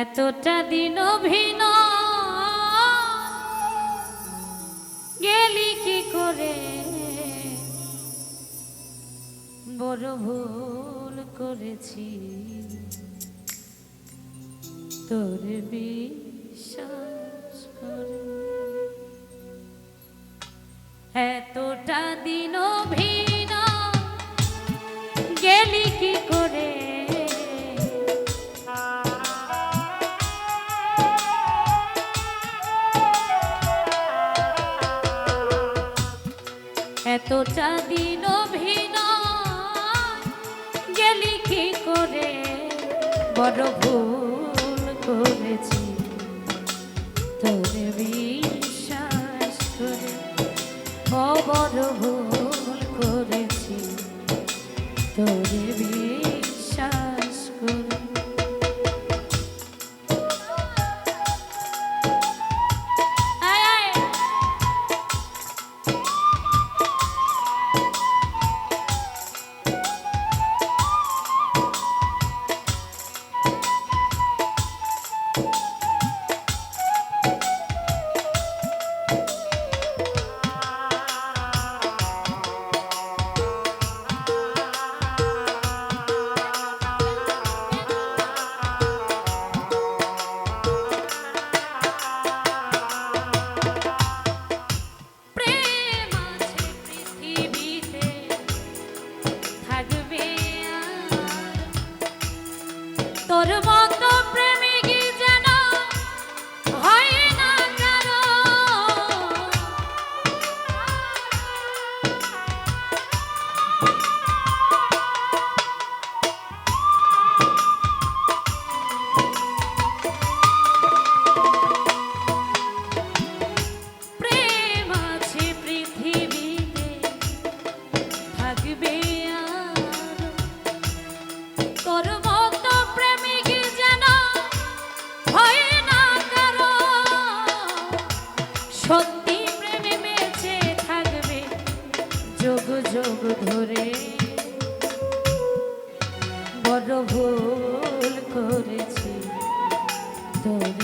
এতটা দিন ভিন গেলি কি করে? বড় ভুল করেছি। তোর বিশ্বাস করে। এতটা দিন ভিন এতটা দিন অভিনয়। গেলি কি করে? বড় ভুল করেছি। তোরে বিশ্বাস করে বড় ভুল করেছি। 소리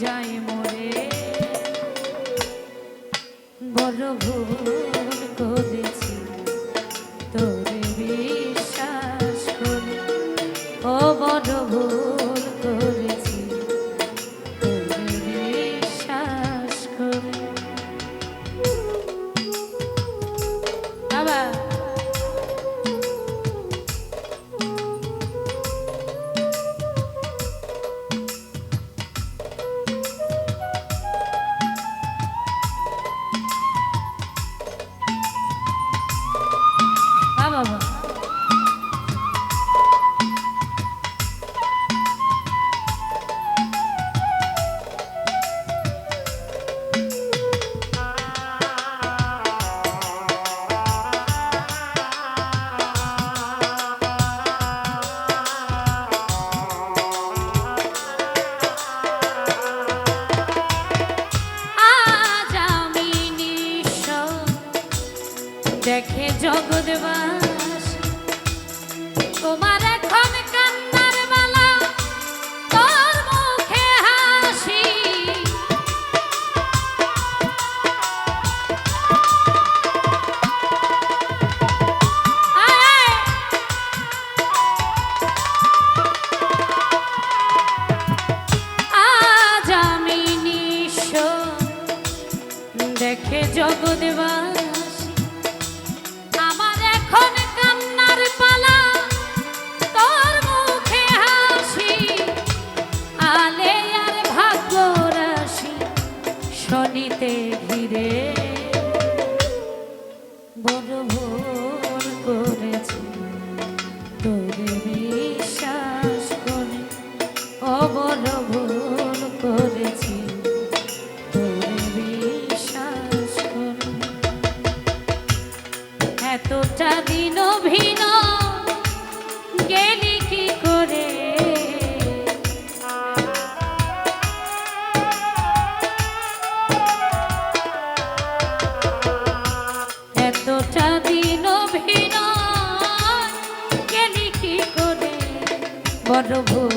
যাই মরে। বড় ভূ বড়